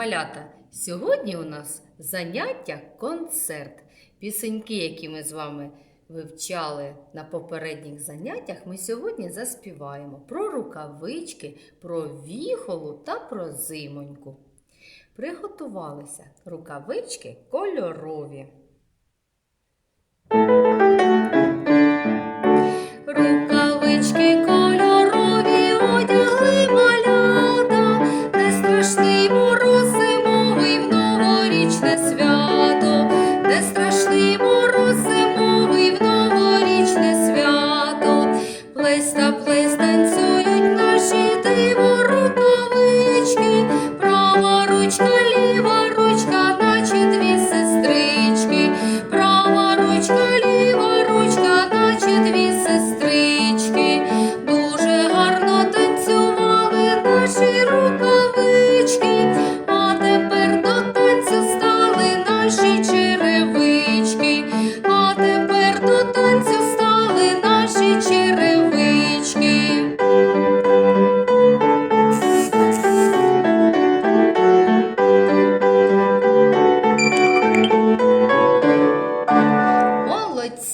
малята! Сьогодні у нас заняття концерт. Пісеньки, які ми з вами вивчали на попередніх заняттях, ми сьогодні заспіваємо про рукавички, про віхолу та про зимоньку. Приготувалися рукавички кольорові. Рукавички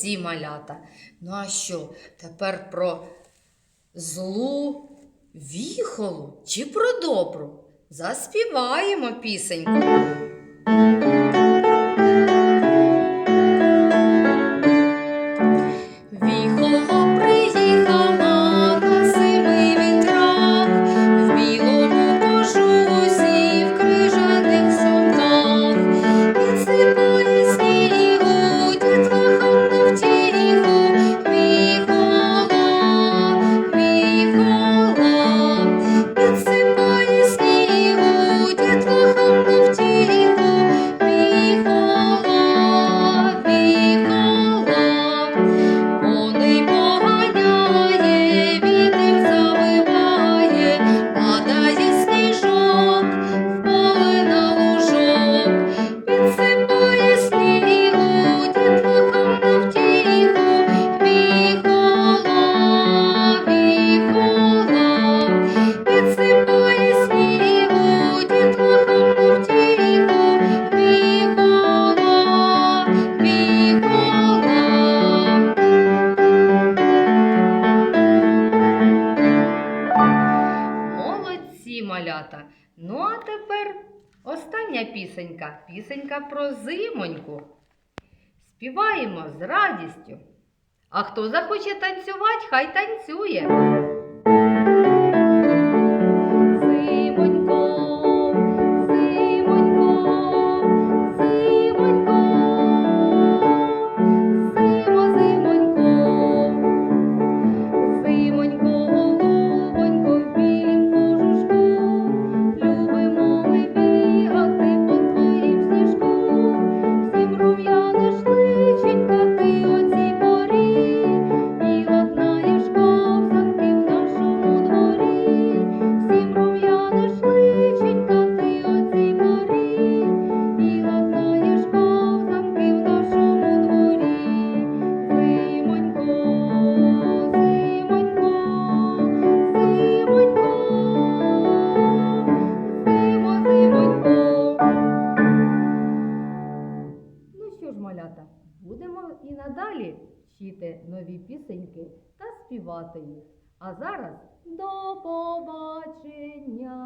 молодці малята. Ну а що, тепер про злу віхолу чи про добру? Заспіваємо пісеньку. малята. Ну, а тепер остання пісенька. Пісенька про зимоньку. Співаємо з радістю. А хто захоче танцювати, хай танцює. нові пісеньки та співати їх. А зараз до побачення!